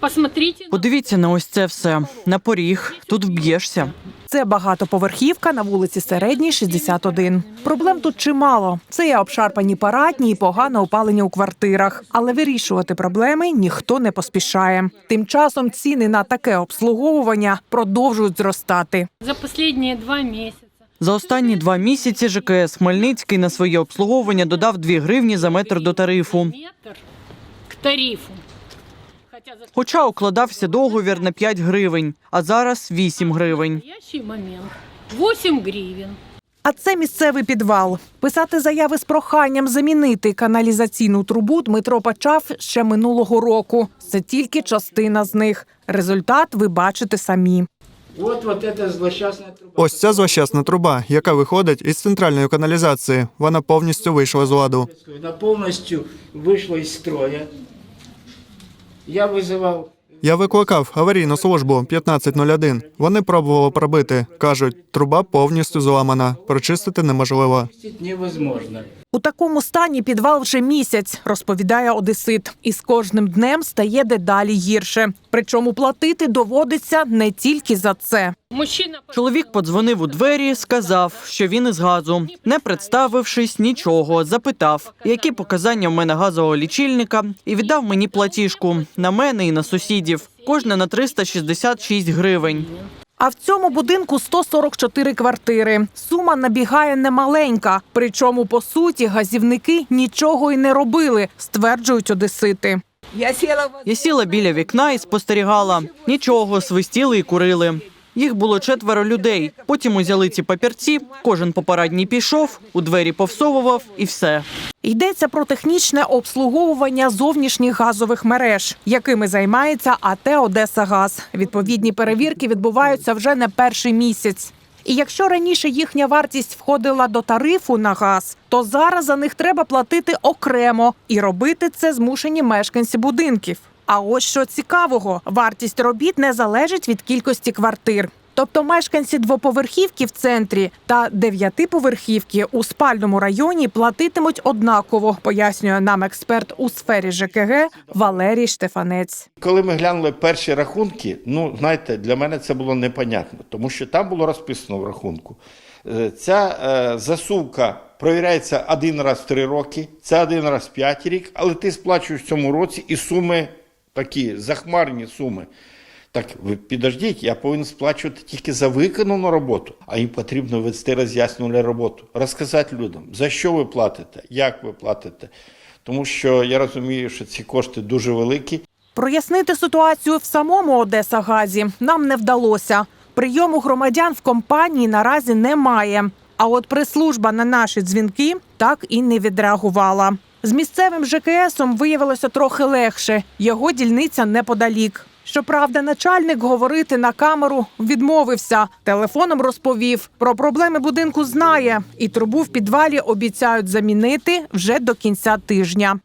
Посмотрите. Подивіться на ось це все. На поріг. Тут вб'єшся. Це багатоповерхівка на вулиці Середній, 61. Проблем тут чимало. Це і обшарпані парадні, і погане опалення у квартирах. Але вирішувати проблеми ніхто не поспішає. Тим часом ціни на таке обслуговування продовжують зростати. За последние два месяца. За останні два місяці ЖКС Хмельницький на своє обслуговування додав 2 гривні за метр до тарифу. Метр к тарифу. Хоча укладався договір на 5 гривень, а зараз 8 гривень. 8 гривен. А це місцевий підвал. Писати заяви з проханням замінити каналізаційну трубу Дмитро почав ще минулого року. Це тільки частина з них. Результат ви бачите самі. Ось ця злощасна труба, яка виходить із центральної каналізації. Вона повністю вийшла з ладу. Она полностью вышла из строя. Я визивав. Я викликав аварійну службу 1501. Вони пробували пробити. кажуть, труба повністю зламана. Прочистити неможливо. невозможно. У такому стані підвал вже місяць, розповідає Одесит. І з кожним днем стає дедалі гірше. Причому платити доводиться не тільки за це. Мужчина Чоловік подзвонив у двері, сказав, що він із газу. Не представившись нічого, запитав, які показання в мене газового лічильника, і віддав мені платіжку на мене і на сусідів. Кожна на 366 гривень. А в цьому будинку 144 квартири. Сума набігає немаленька. Причому, по суті, газівники нічого й не робили, стверджують одесити. Я сіла біля вікна і спостерігала. Нічого, свистіли і курили. Їх було четверо людей. Потім узяли ці папірці, кожен по парадній пішов, у двері повсовував і все. Йдеться про технічне обслуговування зовнішніх газових мереж, якими займається АТ Одеса Газ. Відповідні перевірки відбуваються вже не перший місяць. І якщо раніше їхня вартість входила до тарифу на газ, то зараз за них треба платити окремо і робити це змушені мешканці будинків. А ось що цікавого, вартість робіт не залежить від кількості квартир. Тобто мешканці двоповерхівки в центрі та дев'ятиповерхівки у спальному районі платитимуть однаково, пояснює нам експерт у сфері ЖКГ Валерій Штефанець. Коли ми глянули перші рахунки, ну знаєте, для мене це було непонятно, тому що там було розписано в рахунку. е, Ця е, засувка провіряється один раз в три роки, це один раз в п'ять рік, але ти сплачуєш в цьому році і суми такі захмарні суми. Так ви підождіть, я повинен сплачувати тільки за виконану роботу, а їм потрібно вести роз'яснювальну роботу, розказати людям, за що ви платите, як ви платите. Тому що я розумію, що ці кошти дуже великі, Прояснити ситуацію в самому Одеса Газі нам не вдалося. Прийому громадян в компанії наразі немає. А от прес-служба на наші дзвінки так і не відреагувала. З місцевим ЖКСом виявилося трохи легше. Його дільниця неподалік. Щоправда, начальник говорити на камеру відмовився. Телефоном розповів про проблеми будинку. Знає і трубу в підвалі обіцяють замінити вже до кінця тижня.